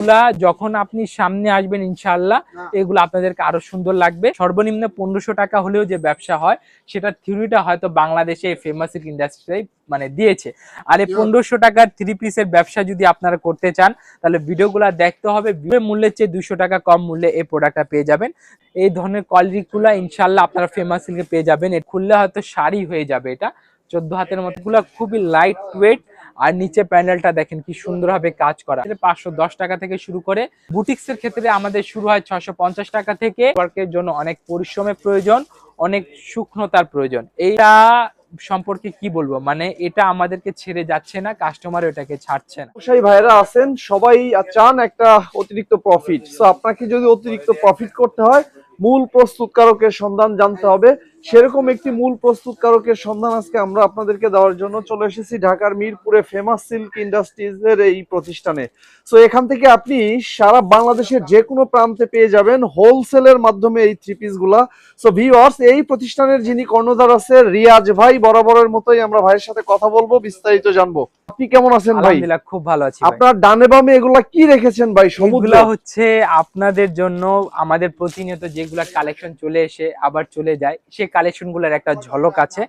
এগুলা যখন আপনি সামনে আসবেন ইনশাল্লাহ এগুলো আপনাদেরকে আরও সুন্দর লাগবে। সর্বনিম্ন পনেরোশো টাকা হলেও যে ব্যবসা হয় সেটা থিওরিটা হয়তো বাংলাদেশে ফেমাস ইন্ডাস্ট্রি মানে দিয়েছে। আর এই পনেরোশো টাকার থ্রি পিসের ব্যবসা যদি আপনারা করতে চান তাহলে ভিডিওগুলো দেখতে হবে। মূল্যের চেয়ে দুইশো টাকা কম মূল্যে এই প্রোডাক্টটা পেয়ে যাবেন। এই ধরনের কোয়ালিটিগুলো ইনশাল্লাহ আপনারা ফেমাস সিল্কে পেয়ে যাবেন। খুললে হয়তো শাড়ি হয়ে যাবে এটা। চোদ্দ হাতের মতো গুলা খুবই লাইট ওয়েট আর নিচে প্যানেলটা দেখেন কি সুন্দরভাবে কাজ করা। পাঁচশো দশ টাকা থেকে শুরু করে। বুটিক্স এর ক্ষেত্রে আমাদের শুরু হয় ছশো পঞ্চাশ টাকা থেকে। ওয়ার্কের জন্য অনেক পরিশ্রমের প্রয়োজন, অনেক সূক্ষ্মতার প্রয়োজন। এইটা সম্পর্কে কি বলব? মানে এটা আমাদেরকে ছেড়ে যাচ্ছে না কাস্টমার এটাকে ছাড়ছে না। ব্যবসায়ী ভাইরা আছেন, সবাই চান একটা অতিরিক্ত প্রফিট সো আপনাকে যদি অতিরিক্ত প্রফিট করতে হয় মূল প্রস্তুতকারকের সন্ধান জানতে হবে। সেরকম একটি মূল প্রস্তুতকারকের সন্ধান আজকে আমরা আপনাদেরকে দেওয়ার জন্য চলে এসেছি ঢাকার মিরপুরে ফেমাস সিল্ক ইন্ডাস্ট্রিজ এর এই প্রতিষ্ঠানে। সো এখান থেকে আপনি সারা বাংলাদেশের যে কোনো প্রান্তে পেয়ে যাবেন হোলসেলের মাধ্যমে এই থ্রি পিসগুলা। সো ভিওয়ার্স এই প্রতিষ্ঠানের যিনি কর্ণধার আছে, রিয়াজ ভাই বরাবরের মতোই আমরা ভাইয়ের সাথে কথা বলব, বিস্তারিত জানব। আপনি কেমন আছেন ভাই? আলহামদুলিল্লাহ খুব ভালো আছি আপনার ডানে বামে এগুলা কি রেখেছেন ভাই সমুদ্র? হচ্ছে আপনাদের জন্য আমাদের প্রতিনিয়ত যেগুলা কালেকশন চলে এসে আবার চলে যায় সেই কালেকশনগুলার একটা ঝলক আছে।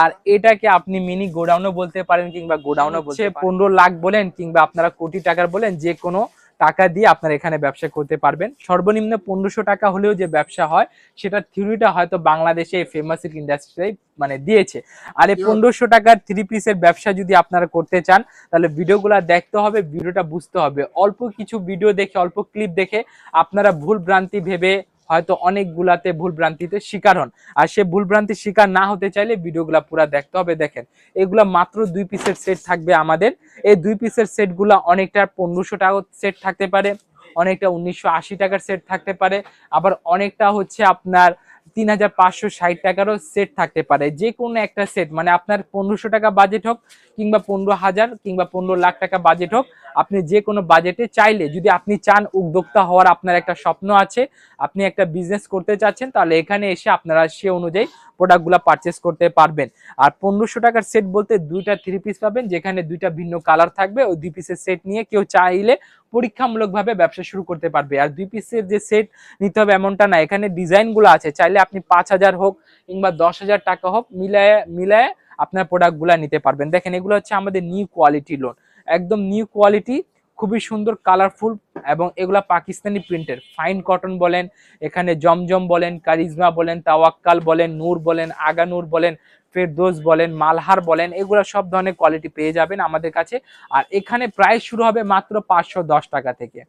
আর এটাকে আপনি মিনি গোডাউনও বলতে পারেন কিংবা গোডাউনও বলতে পনেরো লাখ বলেন কিংবা আপনারা কোটি টাকার বলেন যে কোনো টাকা দিয়ে আপনারা এখানে ব্যবসা করতে পারবেন। সর্বনিম্ন পনেরোশো টাকা হলেও যে ব্যবসা হয় সেটা থিওরিটা হয়তো বাংলাদেশে এই ফেমাস ইন্ডাস্ট্রিটাই মানে দিয়েছে। আর এই পনেরোশো টাকার থ্রি পিসের ব্যবসা যদি আপনারা করতে চান তাহলে ভিডিওগুলো দেখতে হবে ভিডিওটা বুঝতে হবে। অল্প কিছু ভিডিও দেখে অল্প ক্লিপ দেখে আপনারা ভুল ভ্রান্তি ভেবে হয়তো অনেকগুলাতে ভুলভ্রান্তিতে শিকার হন। আর সে ভুলভ্রান্তির শিকার না হতে চাইলে ভিডিওগুলো পুরো দেখতে হবে। দেখেন, এগুলা মাত্র দুই পিসের সেট থাকবে আমাদের। এই দুই পিসের সেটগুলা অনেকটা পনেরোশো টাকার সেট থাকতে পারে, অনেকটা উনিশশো আশি টাকার সেট থাকতে পারে। আবার অনেকটা হচ্ছে আপনার তিন হাজার পাঁচশো ষাট টাকারও সেট থাকতে পারে। যে কোনো একটা সেট মানে আপনার পনেরোশো টাকা বাজেট হোক কিংবা পনেরো হাজার কিংবা পনেরো লাখ টাকা বাজেট হোক, আপনি যে কোনো বাজেটে চাইলে যদি আপনি চান উদ্যোক্তা হওয়ার, আপনার একটা স্বপ্ন আছে, আপনি একটা বিজনেস করতে চাচ্ছেন, তাহলে এখানে এসে আপনারা সে অনুযায়ী প্রোডাক্টগুলো পারচেস করতে পারবেন। আর পনেরোশো টাকার সেট বলতে দুইটা থ্রি পিস পাবেন, যেখানে দুইটা ভিন্ন কালার থাকবে। ওই দুই পিসের সেট নিয়ে কেউ চাইলে পরীক্ষামূলকভাবে ব্যবসা শুরু করতে পারবে। আর দুই পিসের যে সেট নিতে হবে এমনটা না, এখানে ডিজাইনগুলো আছে। চাইলে আপনি পাঁচ হাজার হোক কিংবা দশ হাজার টাকা হোক মিলায় মিলায় আপনার প্রোডাক্টগুলো নিতে পারবেন। দেখেন এগুলো হচ্ছে আমাদের নিউ কোয়ালিটি লোন একদম নিউ কোয়ালিটি খুবই সুন্দর কালারফুল এবং এগুলা পাকিস্তানি প্রিন্টের ফাইন কটন বলেন, এখানে জমজম বলেন, কারিজমা বলেন, তাওয়াক্কাল বলেন, নূর বলেন, আগানুর বলেন, ফেরদোস বলেন, মালহার বলেন, এগুলো সব ধরনের কোয়ালিটি পেয়ে যাবেন আমাদের কাছে। আর এখানে প্রাইস শুরু হবে মাত্র পাঁচশো দশ টাকা থেকে।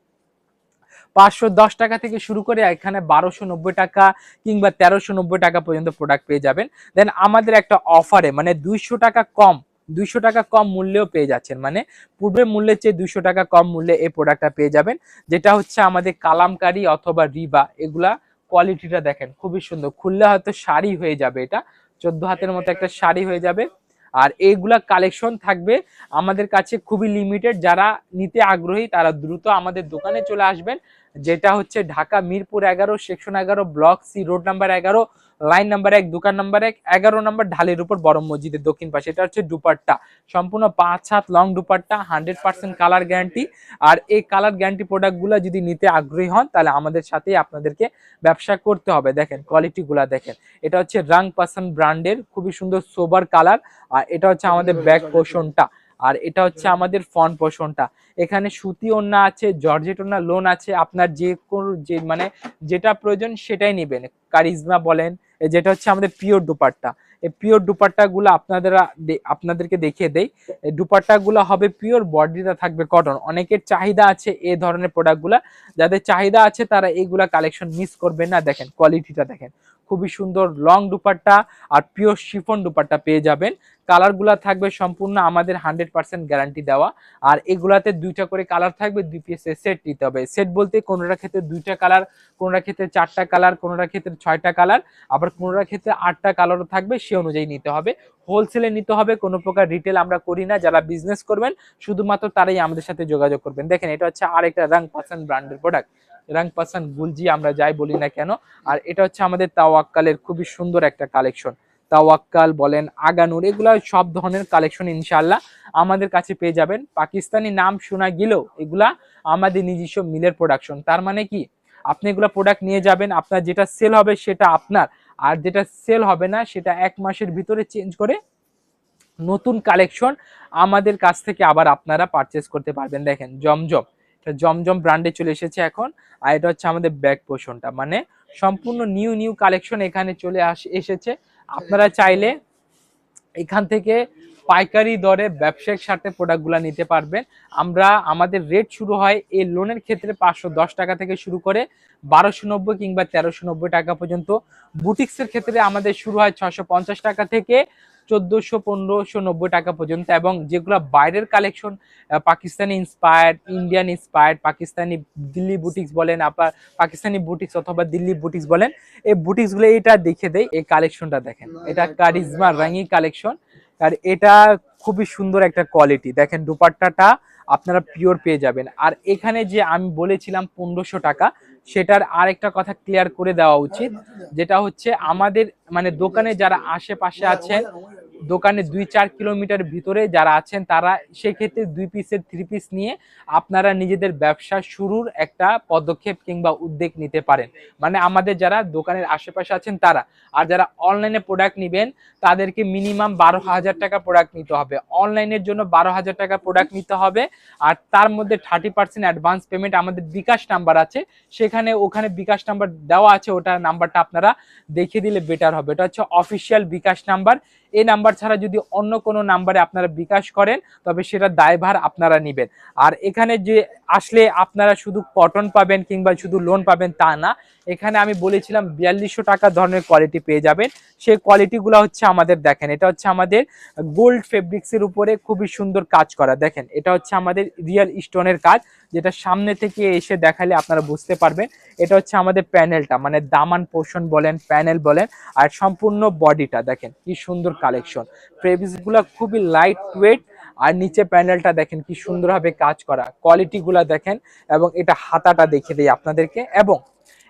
পাঁচশো দশ টাকা থেকে শুরু করে এখানে বারোশো নব্বই টাকা কিংবা তেরোশো নব্বই টাকা পর্যন্ত প্রোডাক্ট পেয়ে যাবেন। দেন আমাদের একটা অফারে মানে দুইশো টাকা কম দুইশো টাকা কম মূল্যেও পেয়ে যাচ্ছেন। মানে পূর্বের মূল্যের চেয়ে দুইশো টাকা কম মূল্যে এই প্রোডাক্টটা পেয়ে যাবেন। যেটা হচ্ছে আমাদের কালামকারি অথবা রিবা, এগুলা কোয়ালিটিটা দেখেন, খুবই সুন্দর। খুললে হয়তো শাড়ি হয়ে যাবে এটা, চোদ্দ হাতের মতো একটা শাড়ি হয়ে যাবে। আর এইগুলা কালেকশন থাকবে আমাদের কাছে খুবই লিমিটেড যারা নিতে আগ্রহী, তারা দ্রুত আমাদের দোকানে চলে আসবেন। যেটা হচ্ছে ঢাকা মিরপুর এগারো, সেকশন এগারো, ব্লক সি, রোড নাম্বার এগারো লাইন নাম্বার এক, দোকান নাম্বার এক, এগারো নাম্বার ঢালের উপর বড় মসজিদের দক্ষিণ পাশে। এটা হচ্ছে দুপাট্টা। সম্পূর্ণ পাঁচ হাত long dupatta hundred percent colour guarantee আর এই কালার গ্যারান্টি প্রোডাক্টগুলো যদি নিতে আগ্রহী হন, তাহলে আমাদের সাথেই আপনাদেরকে ব্যবসা করতে হবে। দেখেন কোয়ালিটিগুলো দেখেন। এটা হচ্ছে রাং পাসান ব্র্যান্ডের খুবই সুন্দর সোবার কালার আর এটা হচ্ছে আমাদের ব্যাক পোষণটা আর এটা হচ্ছে আমাদের ফন পোষণটা। এখানে সুতি ওন্না আছে জর্জেট ওন্না লোন আছে আপনার যে কোনো যে মানে যেটা প্রয়োজন সেটাই নেবেন। কারিজমা বলেন যেটা হচ্ছে আমাদের পিওর দুপাট্টা। এই পিওর দুপাট্টা গুলো আপনাদের আপনাদেরকে দেখিয়ে দেই। এই দুপাট্টা গুলো হবে পিওর বডিটা থাকবে কটন। অনেকের চাহিদা আছে এই ধরনের প্রোডাক্টগুলা। যাদের চাহিদা আছে তারা এইগুলা কালেকশন মিস করবেন না। দেখেন কোয়ালিটিটা দেখেন। খুবই সুন্দর লং দুপাট্টা আর পিওর শিফন দুপাট্টা পেয়ে যাবেন। কালারগুলা থাকবে সম্পূর্ণ আমাদের হান্ড্রেড পার্সেন্ট গ্যারান্টি দেওয়া। আর এগুলাতে দুইটা করে কালার থাকবে, দুই পিসের সেট নিতে হবে। সেট বলতে কোনোটা ক্ষেত্রে দুইটা কালার কোনোটা ক্ষেত্রে চারটা কালার কোনোটা ক্ষেত্রে ছয়টা কালার আবার কোনোটা ক্ষেত্রে আটটা কালারও থাকবে, সে অনুযায়ী নিতে হবে। হোলসেলে নিতে হবে, কোনো প্রকার রিটেল আমরা করি না, যারা বিজনেস করবেন, শুধুমাত্র তারাই আমাদের সাথে যোগাযোগ করবেন। দেখেন, এটা হচ্ছে আরেকটা রাং পাসান ব্র্যান্ডের প্রোডাক্ট রাং পাসান গুলজি আমরা যাই বলি না কেন। আর এটা হচ্ছে আমাদের তাওয়াক্কালের খুবই সুন্দর একটা কালেকশন তাওয়াক্কাল বলেন, আগানুর এগুলো সব ধরনের কালেকশন ইনশাল্লাহ আমাদের কাছে পেয়ে যাবেন। পাকিস্তানি নাম শোনা গেলেও এগুলা আমাদের নিজস্ব মিলের প্রোডাকশন তার মানে কি? আপনি এগুলো প্রোডাক্ট নিয়ে যাবেন, আপনার যেটা সেল হবে সেটা আপনার। আর যেটা সেল হবে না, সেটা এক মাসের ভিতরে চেঞ্জ করে নতুন কালেকশন আমাদের কাছ থেকে আবার আপনারা পারচেস করতে পারবেন। দেখেন, জমজম। জমজম ব্র্যান্ডে চলে এসেছে এখন, আর এটা হচ্ছে আমাদের ব্যাক পোষণটা। মানে সম্পূর্ণ নিউ নিউ কালেকশন এখানে চলে এসেছে। আপনারা চাইলে এখান থেকে পাইকারি দরে ব্যবসায়িক স্বার্থে প্রোডাক্টগুলো নিতে পারবেন। আমরা, আমাদের রেট শুরু হয় এই লোনের ক্ষেত্রে পাঁচশো দশ টাকা থেকে শুরু করে বারোশো নব্বই কিংবা তেরোশো নব্বই টাকা পর্যন্ত। বুটিক্সের ক্ষেত্রে আমাদের শুরু হয় ছশো পঞ্চাশ টাকা থেকে। চোদ্দোশো পনেরোশো নব্বই টাকা পর্যন্ত এবং যেগুলো বাইরের collection Pakistani inspired Indian inspired Pakistani Delhi boutiques বলেন আপনার পাকিস্তানি বুটিক্স অথবা দিল্লি বুটিক্স বলেন এই বুটিক্সগুলো এটা দেখে দেয় এই কালেকশনটা দেখেন। এটা কারিজমা রাঙি কালেকশন আর এটা খুবই সুন্দর একটা কোয়ালিটি দেখেন দুপাট্টাটা আপনারা পিওর পেয়ে যাবেন। আর এখানে যে আমি বলেছিলাম পনেরোশো টাকা সেটার আরেকটা কথা ক্লিয়ার করে দেওয়া উচিত যেটা হচ্ছে আমাদের মানে দোকানে যারা আশেপাশে আছেন দোকানে দুই চার কিলোমিটার ভিতরে যারা আছেন তারা সেক্ষেত্রে দুই পিসের থ্রি পিস নিয়ে আপনারা নিজেদের ব্যবসা শুরুর একটা পদক্ষেপ কিংবা উদ্যোগ নিতে পারেন। মানে আমাদের যারা দোকানের আশেপাশে আছেন তারা, আর যারা অনলাইনে প্রোডাক্ট নেবেন, তাদেরকে মিনিমাম বারো হাজার টাকা প্রোডাক্ট নিতে হবে। অনলাইনের জন্য বারো হাজার টাকা প্রোডাক্ট নিতে হবে, আর তার মধ্যে থার্টি পার্সেন্ট অ্যাডভান্স পেমেন্ট আমাদের বিকাশ নাম্বার আছে। সেখানে ওখানে বিকাশ নাম্বার দেওয়া আছে ওটা নাম্বারটা আপনারা দেখিয়ে দিলে বেটার হবে। এটা হচ্ছে অফিসিয়াল বিকাশ নাম্বার এই নাম্বার ছাড়া যদি অন্য কোনো নাম্বারে আপনারা বিকাশ করেন, তবে সেটা দায়ভার আপনারা নেবেন। আর এখানে যে আসলে আপনারা শুধু কটন পাবেন কিংবা শুধু লোন পাবেন তা না, এখানে আমি বলেছিলাম বিয়াল্লিশশো টাকা ধরনের কোয়ালিটি পেয়ে যাবেন। সেই কোয়ালিটিগুলো হচ্ছে আমাদের দেখেন, এটা হচ্ছে আমাদের গোল্ড ফেব্রিক্সের উপরে খুবই সুন্দর কাজ করা। দেখেন, এটা হচ্ছে আমাদের রিয়েল স্টোনের কাজ, যেটা সামনে থেকে এসে দেখালে আপনারা বুঝতে পারবেন। এটা হচ্ছে আমাদের প্যানেলটা মানে দামান পোষণ বলেন প্যানেল বলেন, আর সম্পূর্ণ বডিটা দেখেন কি সুন্দর কালেকশন ফেব্রিক্সগুলো খুবই লাইট ওয়েট আর নিচে প্যানেলটা দেখেন কি সুন্দরভাবে কাজ করা। কোয়ালিটিগুলো দেখেন এবং এটা হাতাটা দেখে দিই আপনাদেরকে। এবং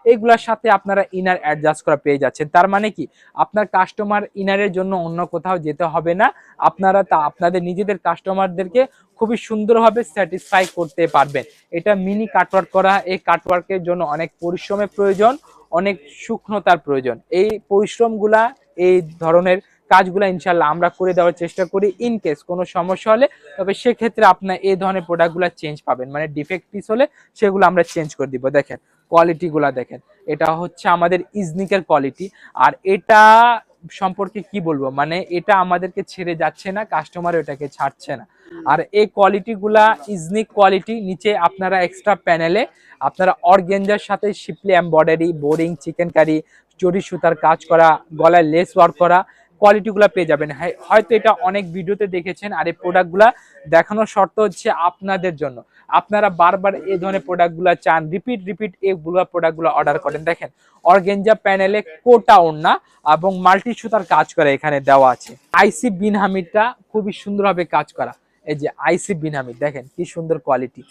এইগুলোর সাথে আপনারা ইনার অ্যাডজাস্ট করা পেয়ে যাচ্ছেন। তার মানে কি? আপনার কাস্টমার ইনারের জন্য অন্য কোথাও যেতে হবে না। আপনারা তা আপনাদের নিজেদের কাস্টমারদেরকে খুবই সুন্দরভাবে স্যাটিসফাই করতে পারবেন। এটা মিনি কাটওয়ার্ক করা, এই কাটওয়ার্কের জন্য অনেক পরিশ্রমের প্রয়োজন, অনেক সূক্ষ্মতার প্রয়োজন। এই পরিশ্রমগুলা এই ধরনের কাজগুলো ইনশাল্লাহ আমরা করে দেওয়ার চেষ্টা করি ইন কেস কোনো সমস্যা হলে। তবে সেক্ষেত্রে আপনার এই ধরনের প্রোডাক্টগুলো চেঞ্জ পাবেন। মানে ডিফেক্ট পিস হলে সেগুলো আমরা চেঞ্জ করে দিব। দেখেন কোয়ালিটিগুলো দেখেন। এটা হচ্ছে আমাদের ইজনিকের কোয়ালিটি আর এটা সম্পর্কে কি বলব? মানে এটা আমাদেরকে ছেড়ে যাচ্ছে না কাস্টমার এটাকে ছাড়ছে না। আর এই কোয়ালিটিগুলা ইজনিক কোয়ালিটি নিচে আপনারা এক্সট্রা প্যানেলে আপনারা অর্গেঞ্জার সাথে শিপলি এমব্রয়ডারি বোরিং চিকেন কারি জরি সুতার কাজ করা, গলায় লেস ওয়ার্ক করা কোয়ালিটিগুলো পেয়ে যাবেন। হ্যাঁ, হয়তো এটা অনেক ভিডিওতে দেখেছেন আর এই প্রোডাক্টগুলা দেখানোর শর্ত হচ্ছে আপনাদের জন্য। আপনারা বারবার এই ধরনের প্রোডাক্টগুলো চান রিপিট রিপিট এইগুলো প্রোডাক্টগুলো অর্ডার করেন। দেখেন অর্গেঞ্জা প্যানেলে কোটা ওড়না এবং মাল্টি সুতার কাজ করা এখানে দেওয়া আছে। আইসি বিন হামিদটা খুবই সুন্দরভাবে কাজ করা। এই যে আইসি বিন হামিদ দেখেন কি সুন্দর কোয়ালিটি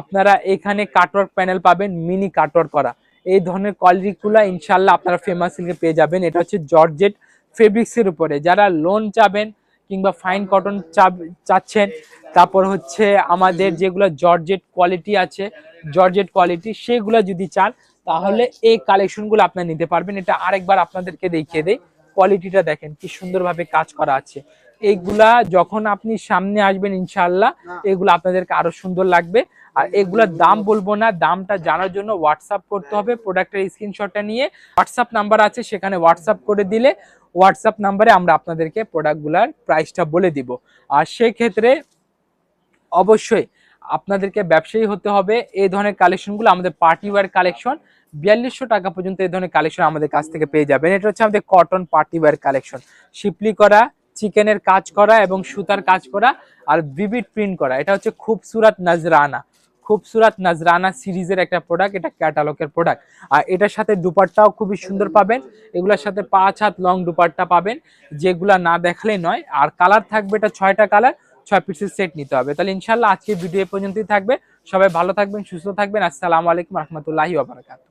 আপনারা এখানে কাটওয়ার্ক প্যানেল পাবেন মিনি কাটওয়ার্ক করা। এই ধরনের কোয়ালিটিগুলো ইনশাল্লাহ আপনারা ফেমাস সিল্কে পেয়ে যাবেন। এটা হচ্ছে জর্জেট ফেব্রিক্সের উপরে। যারা লোন চাবেন কিংবা ফাইন কটন চাচ্ছেন, তারপর হচ্ছে আমাদের যেগুলো জর্জেট কোয়ালিটি আছে, জর্জেট কোয়ালিটি সেগুলো যদি চান, তাহলে এই কালেকশনগুলো আপনারা নিতে পারবেন। এটা আরেকবার আপনাদেরকে দেখিয়ে দেই। কোয়ালিটিটা দেখেন, কি সুন্দরভাবে কাজ করা আছে। এইগুলা যখন আপনি সামনে আসবেন, ইনশাআল্লাহ, এগুলো আপনাদেরকে আরও সুন্দর লাগবে। আর এগুলোর দাম বলব না, দামটা জানার জন্য হোয়াটসঅ্যাপ করতে হবে। প্রোডাক্টের স্ক্রিনশটটা নিয়ে হোয়াটসঅ্যাপ নাম্বার আছে, সেখানে হোয়াটসঅ্যাপ করে দিলে হোয়াটসঅ্যাপ নাম্বারে আমরা আপনাদেরকে প্রোডাক্টগুলোর প্রাইসটা বলে দিব। আর সেক্ষেত্রে অবশ্যই আপনাদেরকে ব্যবসায়ী হতে হবে। এই ধরনের কালেকশনগুলো আমাদের পার্টি ওয়্যার কালেকশন বিয়াল্লিশশো টাকা পর্যন্ত এই ধরনের কালেকশন আমাদের কাছ থেকে পেয়ে যাবেন। এটা হচ্ছে আমাদের কটন পার্টি ওয়্যার কালেকশন শিপলি করা চিকেনের কাজ করা এবং সুতার কাজ করা আর ভিভিড প্রিন্ট করা। এটা হচ্ছে খুবসুরাত নজরানা। খুবসুরাত নাজরানা সিরিজের একটা প্রোডাক্ট এটা ক্যাটালগের প্রোডাক্ট আর এটার সাথে দুপারটাও খুবই সুন্দর পাবেন। এগুলোর সাথে পাঁচ হাত লং দুপারটা পাবেন, যেগুলা না দেখালে নয়। আর কালার থাকবে এটা ছয়টা কালার ছয় পিসের সেট নিতে হবে। তাহলে ইনশাল্লাহ আজকে ভিডিও পর্যন্তই থাকবে। সবাই ভালো থাকবেন, সুস্থ থাকবেন। আসসালামু আলাইকুম রহমতুল্লাহি ওবরাকাতুহ